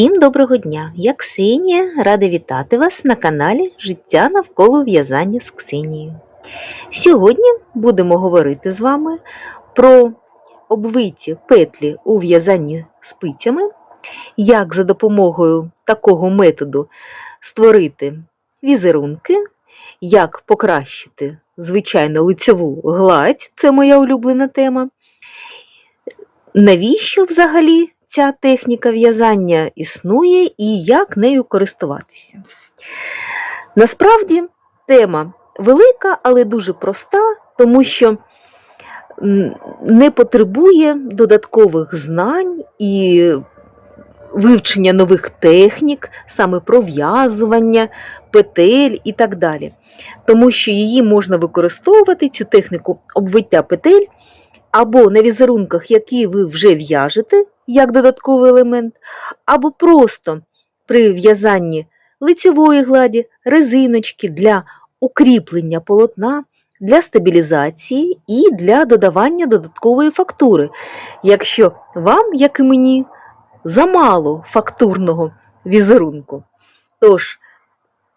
Всім доброго дня! Я Ксенія, рада вітати вас на каналі Життя навколо в'язання з Ксенією. Сьогодні будемо говорити з вами про обвиті петлі у в'язанні спицями, як за допомогою такого методу створити візерунки, як покращити, звичайно, лицьову гладь це моя улюблена тема. Навіщо взагалі ця техніка в'язання існує і як нею користуватися? Насправді тема велика, але дуже проста, тому що не потребує додаткових знань і вивчення нових технік, саме пров'язування, петель і так далі. Тому що її можна використовувати, цю техніку обвиття петель, або на візерунках, які ви вже в'яжете, як додатковий елемент, або просто при в'язанні лицевої гладі, резиночки для укріплення полотна, для стабілізації і для додавання додаткової фактури, якщо вам, як і мені, замало фактурного візерунку. Тож,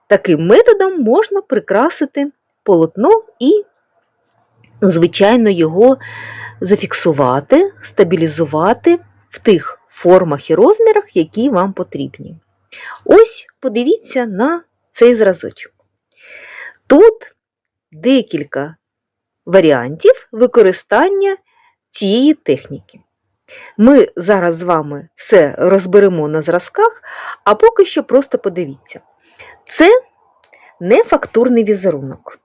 таким методом можна прикрасити полотно і, звичайно, його зафіксувати, стабілізувати в тих формах і розмірах, які вам потрібні. Ось подивіться на цей зразочок. Тут декілька варіантів використання цієї техніки. Ми зараз з вами все розберемо на зразках, а поки що просто подивіться. Це не фактурний візерунок.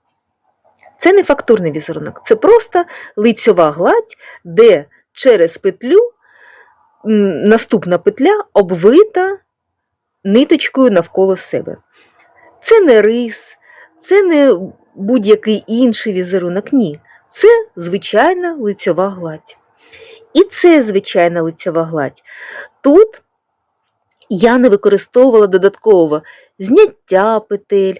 Це не фактурний візерунок, це просто лицьова гладь, де через петлю наступна петля обвита ниточкою навколо себе. Це не рис, це не будь-який інший візерунок. Ні. Це звичайна лицьова гладь. І це звичайна лицьова гладь. Тут я не використовувала додатково зняття петель,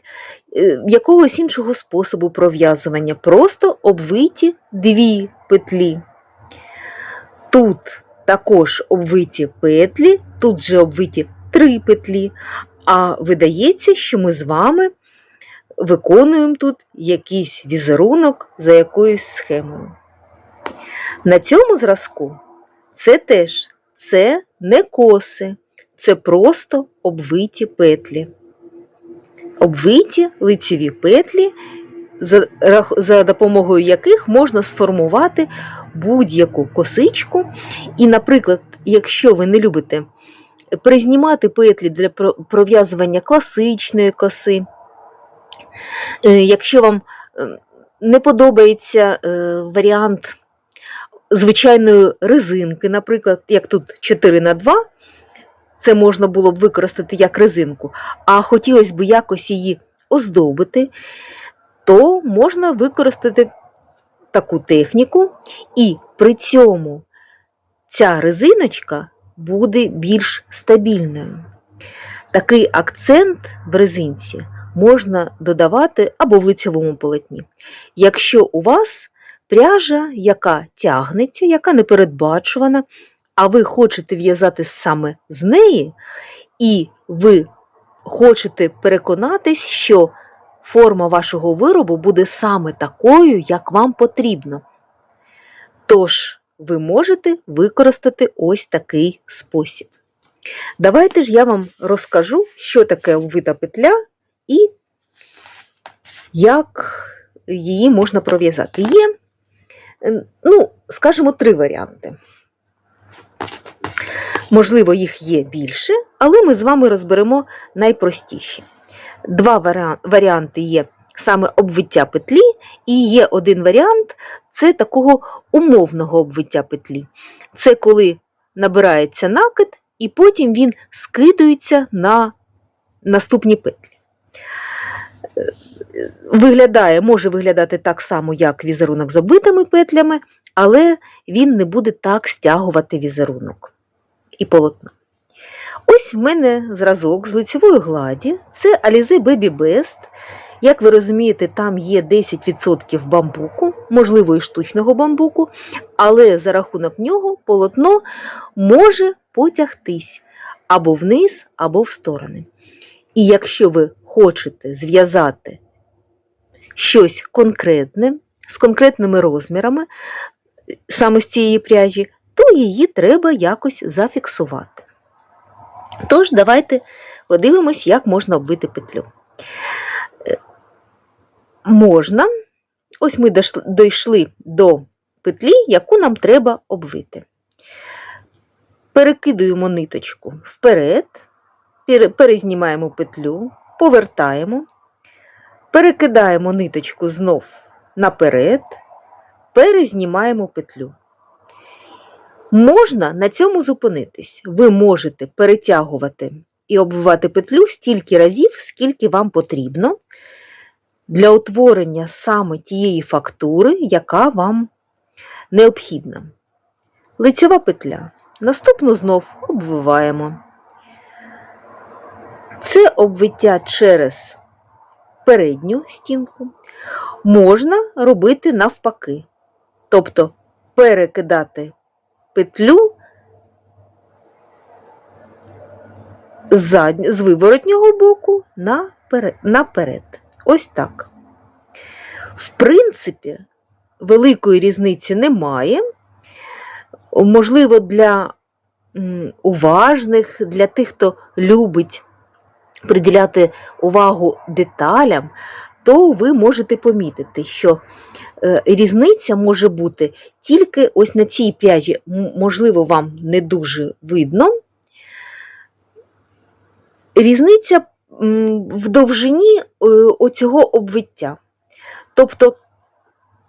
е, якогось іншого способу пров'язування, просто обвиті дві петлі. Тут також обвиті петлі, тут же обвиті три петлі, а видається, що ми з вами виконуємо тут якийсь візерунок за якоюсь схемою. На цьому зразку це теж це не коси, це просто обвиті петлі. Обвиті лицеві петлі, за, за допомогою яких можна сформувати будь-яку косичку. І, наприклад, якщо ви не любите признімати петлі для пров'язування класичної коси, е, якщо вам е, не подобається е, варіант звичайної резинки, наприклад, як тут 4 на 2 це можна було б використати як резинку, а хотілося б якось її оздобити, то можна використати таку техніку, і при цьому ця резиночка буде більш стабільною. Такий акцент в резинці можна додавати або в лицьовому полотні. Якщо у вас пряжа, яка тягнеться, яка непередбачувана, а ви хочете в'язати саме з неї, і ви хочете переконатись, що форма вашого виробу буде саме такою, як вам потрібно. Тож, ви можете використати ось такий спосіб. Давайте ж я вам розкажу, що таке обвита петля і як її можна пров'язати. Є, ну, скажімо, три варіанти. Можливо, їх є більше, але ми з вами розберемо найпростіші. Два варіанти є саме обвиття петлі, і є один варіант це такого умовного обвиття петлі. Це коли набирається накид, і потім він скидується на наступні петлі. Виглядає, може виглядати так само, як візерунок з оббитими петлями, але він не буде так стягувати візерунок і полотно. Ось в мене зразок з лицевої гладі. Це Alize Baby Best. Як ви розумієте, там є 10% бамбуку, можливо, і штучного бамбуку, але за рахунок нього полотно може потягтись. або вниз, або в сторони. І якщо ви хочете зв'язати щось конкретне, з конкретними розмірами, саме з цієї пряжі, то її треба якось зафіксувати. Тож, давайте подивимось, як можна обвити петлю. Е, Можна, ось ми дійшли до петлі, яку нам треба обвити. Перекидуємо ниточку вперед, перезнімаємо петлю, повертаємо, перекидаємо ниточку знов наперед, перезнімаємо петлю. Можна на цьому зупинитись. Ви можете перетягувати і обвивати петлю стільки разів, скільки вам потрібно для утворення саме тієї фактури, яка вам необхідна. Лицьова петля. Наступну знов обвиваємо. Це обвиття через передню стінку можна робити навпаки, тобто перекидати петлю з виворотнього боку наперед. Ось так. В принципі, великої різниці немає. Можливо, для уважних, для тих, хто любить приділяти увагу деталям, то ви можете помітити, що е, різниця може бути тільки ось на цій пряжі, можливо, вам не дуже видно. Різниця в довжині е, оцього обвиття. Тобто,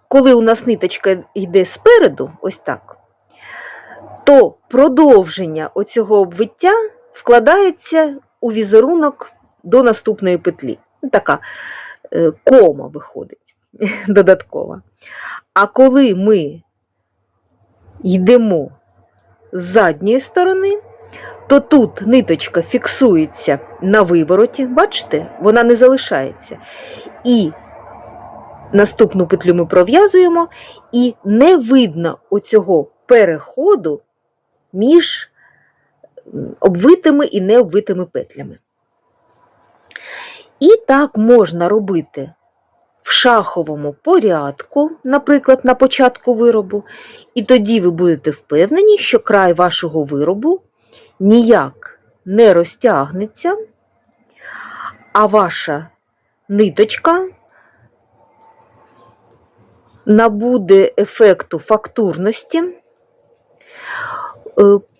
коли у нас ниточка йде спереду, ось так, то продовження оцього обвиття вкладається у візерунок до наступної петлі. Така кома виходить додаткова. А коли ми йдемо з задньої сторони, то тут ниточка фіксується на вивороті, бачите, вона не залишається. І наступну петлю ми пров'язуємо, і не видно оцього переходу між обвитими і необвитими петлями. І так можна робити в шаховому порядку, наприклад, на початку виробу, і тоді ви будете впевнені, що край вашого виробу ніяк не розтягнеться, а ваша ниточка набуде ефекту фактурності. Е,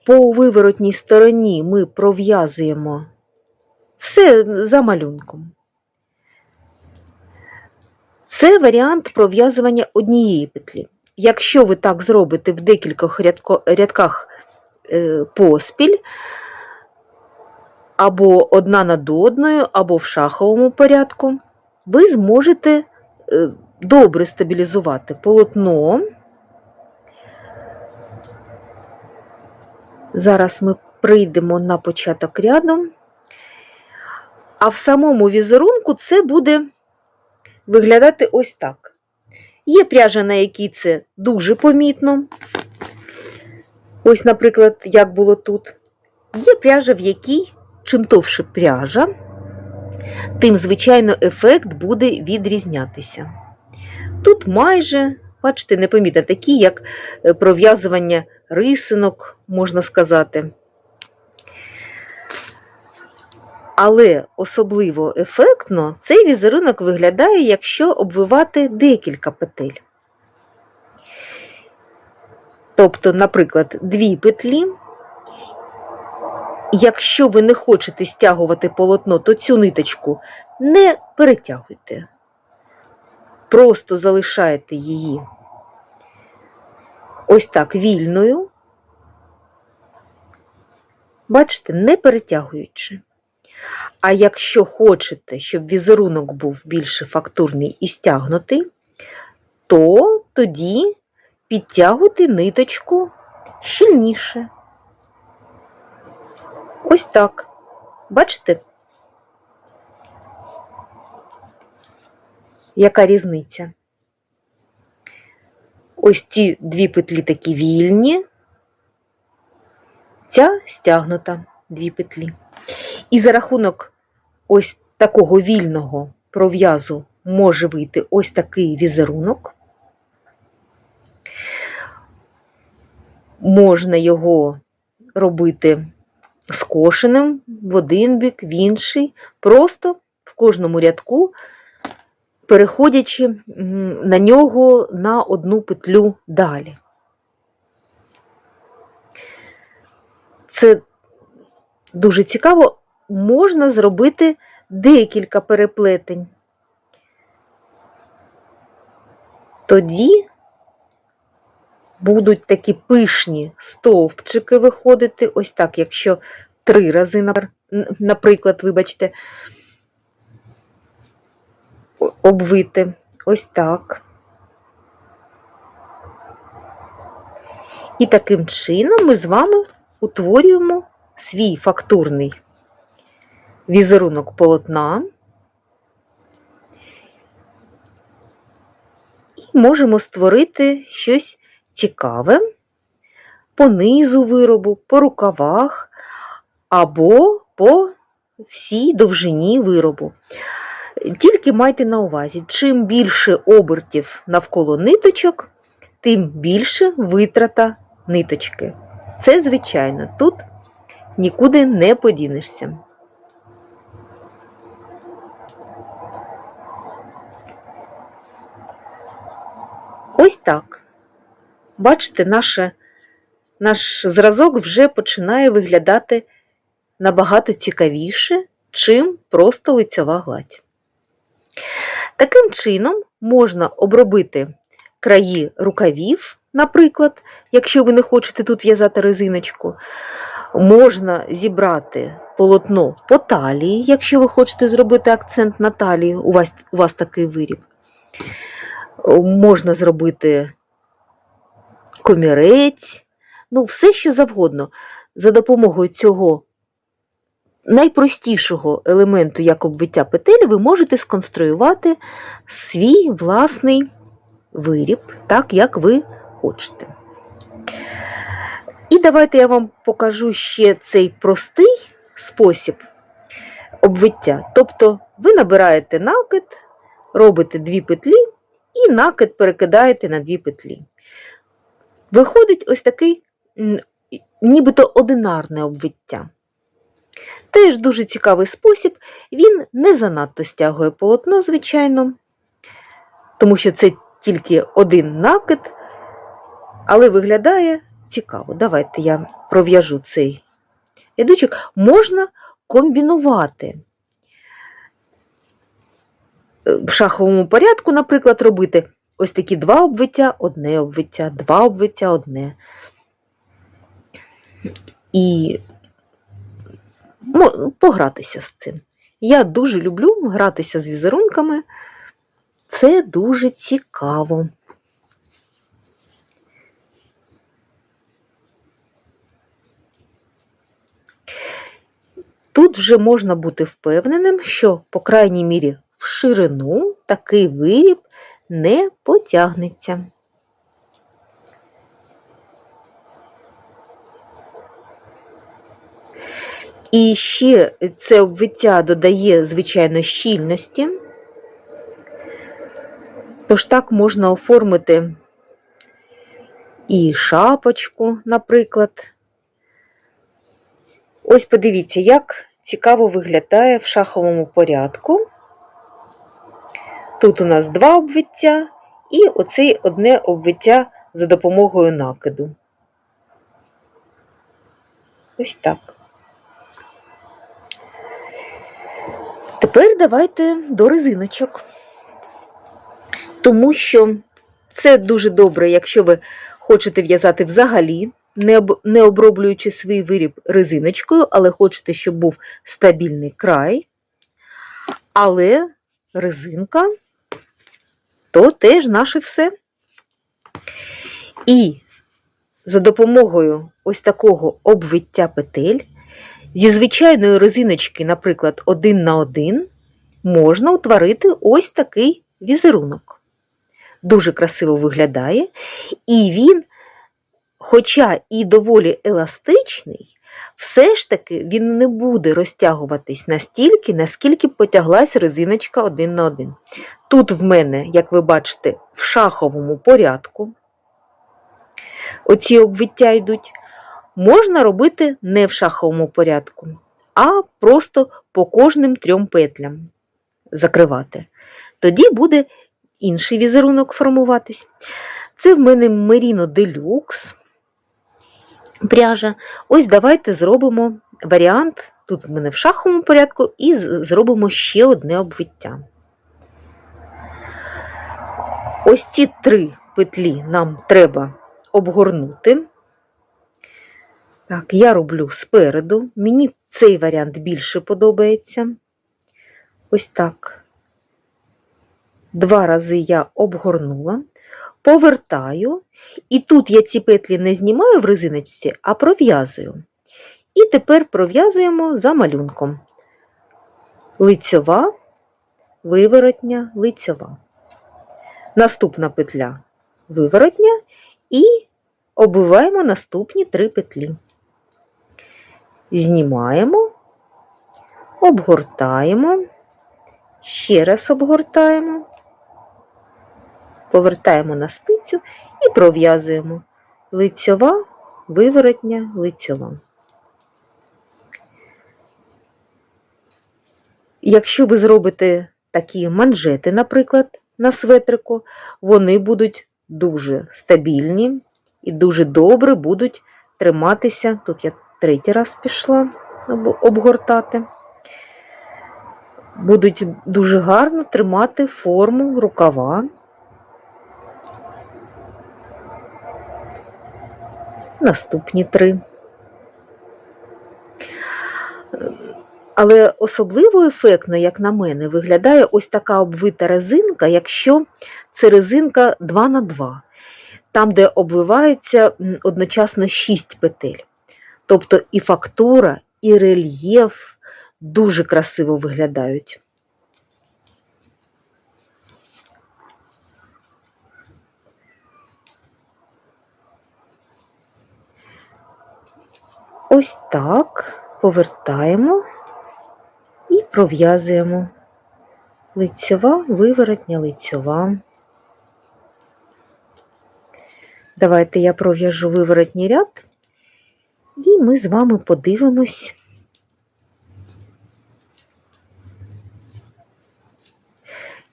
По виворотній стороні ми пров'язуємо все за малюнком. Це варіант пров'язування однієї петлі. Якщо ви так зробите в декількох рядко- рядках е, поспіль, або одна над одною, або в шаховому порядку, ви зможете е, добре стабілізувати полотно. Зараз ми прийдемо на початок ряду. А в самому візерунку це буде виглядати ось так. Є пряжа, на якій це дуже помітно. Ось, наприклад, як було тут. Є пряжа, в якій чим товше пряжа, тим, звичайно, ефект буде відрізнятися. Тут майже, бачите, непомітно такі, як е, пров'язування рисинок, можна сказати. Але особливо ефектно цей візерунок виглядає, якщо обвивати декілька петель. Тобто, наприклад, дві петлі. Якщо ви не хочете стягувати полотно, то цю ниточку не перетягуйте. Просто залишаєте її ось так вільною. Бачите, не перетягуючи. А якщо хочете, щоб візерунок був більше фактурний і стягнутий, то тоді підтягуйте ниточку щільніше. Ось так. Бачите? Яка різниця? Ось ці дві петлі такі вільні, ця стягнута. дві петлі. І за рахунок ось такого вільного пров'язу може вийти ось такий візерунок. Можна його робити скошеним в один бік, в інший, просто в кожному рядку, переходячи на нього на одну петлю далі. Це дуже цікаво, можна зробити декілька переплетень. Тоді будуть такі пишні стовпчики виходити, ось так, якщо три рази, наприклад, вибачте, обвити, ось так. І таким чином ми з вами утворюємо свій фактурний візерунок полотна і можемо створити щось цікаве по низу виробу, по рукавах або по всій довжині виробу. Тільки майте на увазі, чим більше обертів навколо ниточок, тим більше витрата ниточки. Це звичайно, тут нікуди не подінешся. Ось так. Бачите, наше, наш зразок вже починає виглядати набагато цікавіше, чим просто лицьова гладь. Таким чином можна обробити краї рукавів, наприклад, якщо ви не хочете тут в'язати резиночку. Можна зібрати полотно по талії, якщо ви хочете зробити акцент на талії, у вас, у вас такий виріб. Можна зробити комірець, ну, все що завгодно. За допомогою цього найпростішого елементу, як обвиття петель, ви можете сконструювати свій власний виріб, так як ви хочете. І давайте я вам покажу ще цей простий спосіб обвиття. Тобто ви набираєте накид, робите дві петлі і накид перекидаєте на дві петлі. Виходить ось такий нібито одинарне обвиття. Теж дуже цікавий спосіб, він не занадто стягує полотно, звичайно, тому що це тільки один накид, але виглядає цікаво. Давайте я пров'яжу цей рядочок. Можна комбінувати. В шаховому порядку, наприклад, робити ось такі два обвиття, одне обвиття, два обвиття, одне. І мо- погратися з цим. Я дуже люблю гратися з візерунками. Це дуже цікаво. Тут вже можна бути впевненим, що, по крайній мірі, в ширину такий виріб не потягнеться. І ще це обвиття додає, звичайно, щільності. Тож так можна оформити і шапочку, наприклад. Ось подивіться, як цікаво виглядає в шаховому порядку. Тут у нас два обвиття і оце одне обвиття за допомогою накиду. Ось так. Тепер давайте до резиночок. Тому що це дуже добре, якщо ви хочете в'язати взагалі, не, оброблюючи свій виріб резиночкою, але хочете, щоб був стабільний край. Але резинка то теж наше все. І за допомогою ось такого обвиття петель зі звичайної резиночки, наприклад, один на один, можна утворити ось такий візерунок. Дуже красиво виглядає, і він, хоча і доволі еластичний, все ж таки він не буде розтягуватись настільки, наскільки потяглась резиночка один на один. Тут в мене, як ви бачите, в шаховому порядку оці обвиття йдуть. Можна робити не в шаховому порядку, а просто по кожним трьом петлям закривати. Тоді буде інший візерунок формуватись. Це в мене Merino Deluxe пряжа. Ось давайте зробимо варіант, тут в мене в шаховому порядку, і зробимо ще одне обвиття. Ось ці три петлі нам треба обгорнути. Так, я роблю спереду. Мені цей варіант більше подобається. Ось так. Два рази я обгорнула, повертаю, і тут я ці петлі не знімаю в резиночці, а пров'язую. І тепер пров'язуємо за малюнком. Лицьова, виворотня, лицьова. Наступна петля виворотня і оббиваємо наступні три петлі. Знімаємо, обгортаємо, ще раз обгортаємо, повертаємо на спицю і пров'язуємо лицьова, виворотня, лицьова. Якщо ви зробите такі манжети, наприклад, на светрику, вони будуть дуже стабільні і дуже добре будуть триматися. Тут я третій раз пішла обгортати. Будуть дуже гарно тримати форму рукава. Наступні три. Але особливо ефектно, як на мене, виглядає ось така обвита резинка, якщо це резинка 2 на 2 там, де обвивається одночасно 6 петель. Тобто і фактура, і рельєф дуже красиво виглядають. Ось так повертаємо пров'язуємо лицьова, виворотня, лицьова. Давайте я пров'яжу виворотній ряд, і ми з вами подивимось.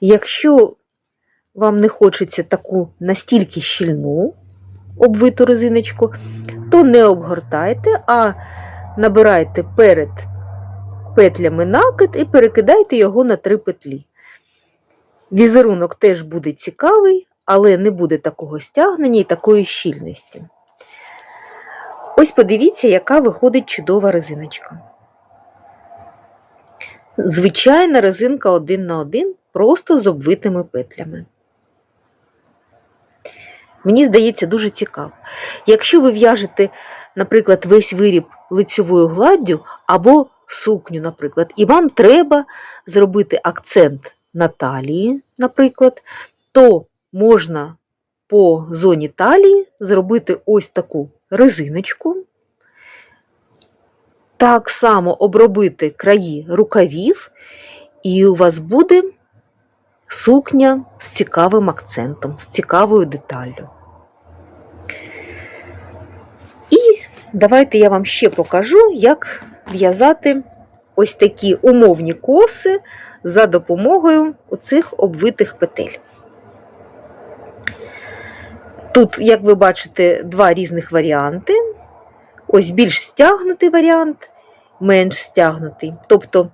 Якщо вам не хочеться таку настільки щільну обвиту резиночку, то не обгортайте, а набирайте перед петлями накид і перекидайте його на три петлі. Візерунок теж буде цікавий, але не буде такого стягнення і такої щільності. Ось подивіться, яка виходить чудова резиночка. Звичайна резинка один на один, просто з обвитими петлями. Мені здається, дуже цікаво. Якщо ви в'яжете, наприклад, весь виріб лицьовою гладдю або сукню, наприклад, і вам треба зробити акцент на талії, наприклад, то можна по зоні талії зробити ось таку резиночку, так само обробити краї рукавів, і у вас буде сукня з цікавим акцентом, з цікавою деталлю. І давайте я вам ще покажу, як в'язати ось такі умовні коси за допомогою оцих обвитих петель. Тут, як ви бачите, два різних варіанти. Ось більш стягнутий варіант, менш стягнутий. Тобто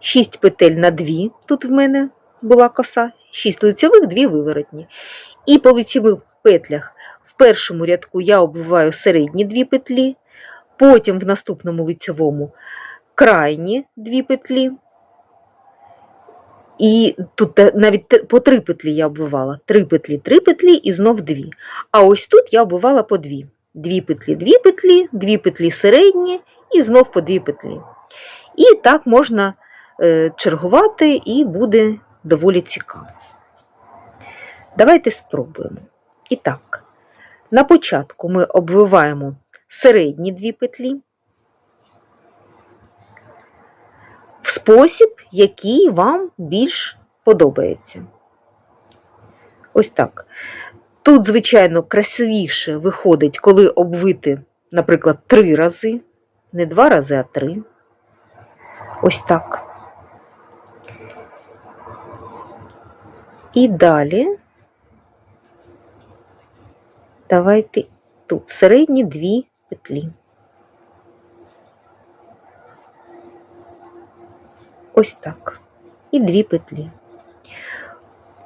6 петель на 2, тут в мене була коса, 6 лицьових, 2 виворотні. І по лицьових петлях в першому рядку я обвиваю середні 2 петлі, потім в наступному лицьовому крайні 2 петлі. І тут навіть по 3 петлі я обвивала. 3 петлі, 3 петлі і знов 2. А ось тут я обвивала по 2. 2 петлі, 2 петлі, 2 петлі середні і знов по 2 петлі. І так можна е, чергувати і буде доволі цікаво. Давайте спробуємо. І так, на початку ми обвиваємо середні дві петлі, в спосіб, який вам більш подобається. Ось так. Тут, звичайно, красивіше виходить, коли обвити, наприклад, три рази, не два рази, а три. Ось так. І далі давайте тут середні дві петлі. Ось так. І дві петлі.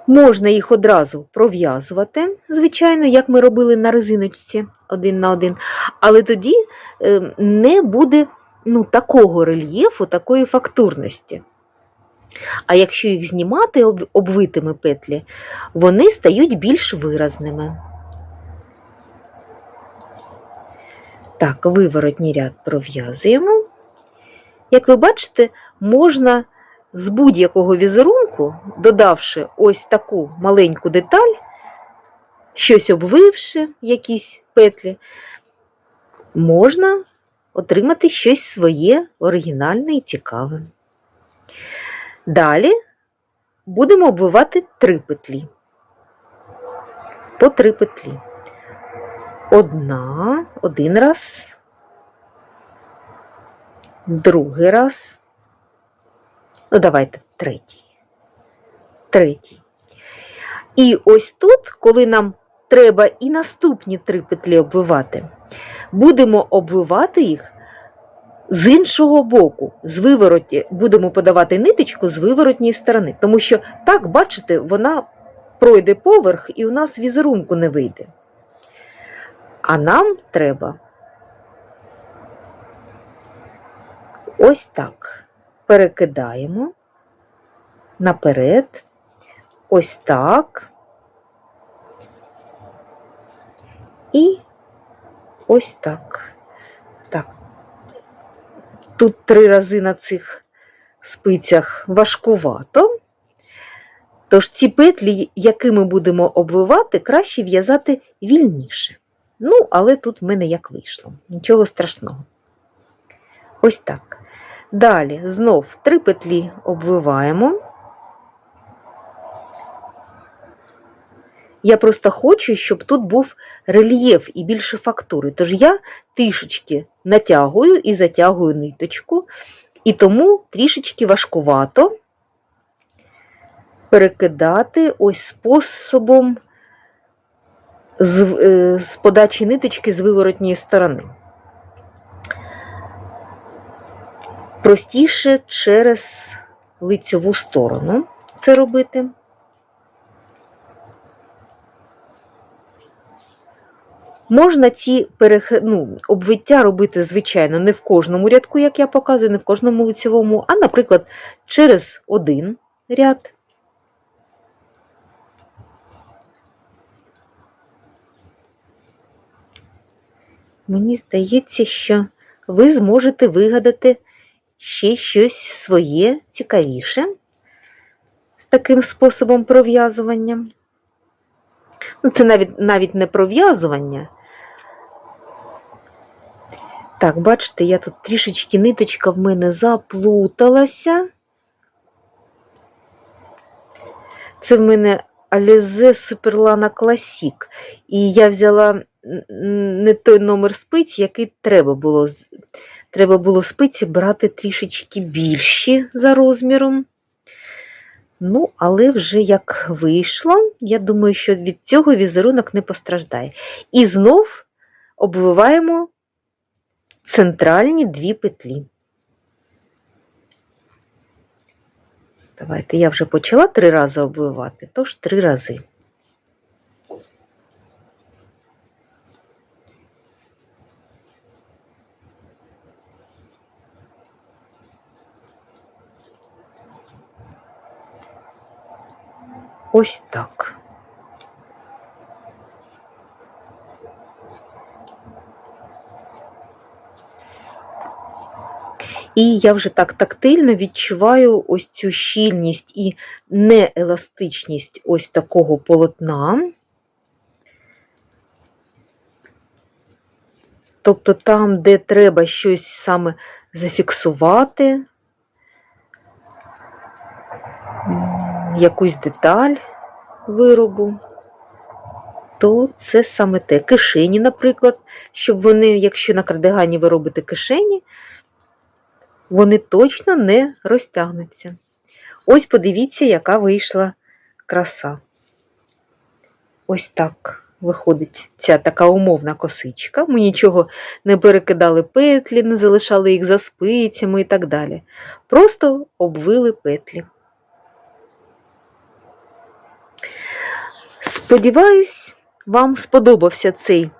Можна їх одразу пров'язувати, звичайно, як ми робили на резиночці один на один, але тоді е, не буде ну, такого рельєфу, такої фактурності. А якщо їх знімати обвитими петлі, вони стають більш виразними. Так, виворотній ряд пров'язуємо. Як ви бачите, можна з будь-якого візерунку, додавши ось таку маленьку деталь, щось обвивши, якісь петлі, можна отримати щось своє оригінальне і цікаве. Далі будемо обвивати три петлі. По три петлі. Одна, один раз, другий раз. Ну, давайте третій. Третій. І ось тут, коли нам треба і наступні три петлі обвивати, будемо обвивати їх з іншого боку, з вивороті, будемо подавати ниточку з виворотньої сторони. Тому що так, бачите, вона пройде поверх і у нас візерунку не вийде. А нам треба ось так. Перекидаємо наперед, ось так. І ось так. Так. Тут три рази на цих спицях важкувато. Тож ці петлі, якими будемо обвивати, краще в'язати вільніше. Ну, але тут в мене як вийшло. Нічого страшного. Ось так. Далі знов три петлі обвиваємо. Я просто хочу, щоб тут був рельєф і більше фактури. Тож я трішечки натягую і затягую ниточку, і тому трішечки важкувато перекидати ось способом з, е, з подачі ниточки з виворотньої сторони. Простіше через лицьову сторону це робити. Можна ці перех... ну, обвиття робити, звичайно, не в кожному рядку, як я показую, не в кожному лицевому, а, наприклад, через один ряд. Мені здається, що ви зможете вигадати ще щось своє цікавіше з таким способом пров'язування. Ну, це навіть, навіть не пров'язування. Так, бачите, я тут трішечки ниточка в мене заплуталася. Це в мене Alize Superlana Classic. І я взяла не той номер спиць, який треба було. Треба було спиці брати трішечки більші за розміром. Ну, але вже як вийшло, я думаю, що від цього візерунок не постраждає. І знов обвиваємо центральні дві петлі. Давайте, я вже почала три рази обвивати, тож три рази. Ось так. І я вже так тактильно відчуваю ось цю щільність і нееластичність ось такого полотна. Тобто там, де треба щось саме зафіксувати, якусь деталь виробу, то це саме те. Кишені, наприклад, щоб вони, якщо на кардигані ви робите кишені, вони точно не розтягнуться. Ось подивіться, яка вийшла краса. Ось так виходить ця така умовна косичка. Ми нічого не перекидали петлі, не залишали їх за спицями і так далі. Просто обвили петлі. Сподіваюсь, вам сподобався цей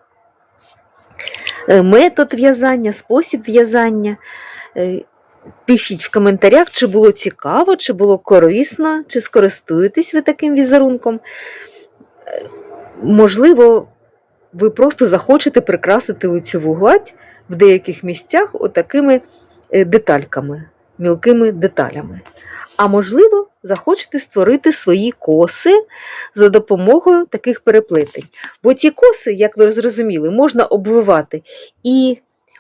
е, метод в'язання, спосіб в'язання. Пишіть в коментарях, чи було цікаво, чи було корисно, чи скористуєтесь ви таким візерунком. Е, Можливо, ви просто захочете прикрасити лицьову гладь в деяких місцях отакими е, детальками, мілкими деталями. А можливо, захочете створити свої коси за допомогою таких переплетень. Бо ці коси, як ви зрозуміли, можна обвивати і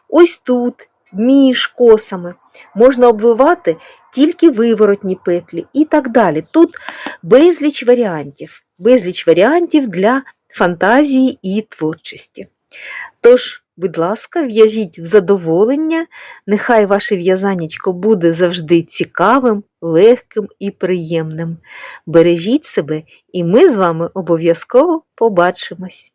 ось тут, між косами, можна обвивати тільки виворотні петлі і так далі. Тут безліч варіантів, безліч варіантів для фантазії і творчості. Тож, будь ласка, в'яжіть в задоволення, нехай ваше в'язанечко буде завжди цікавим, легким і приємним. Бережіть себе, і ми з вами обов'язково побачимось!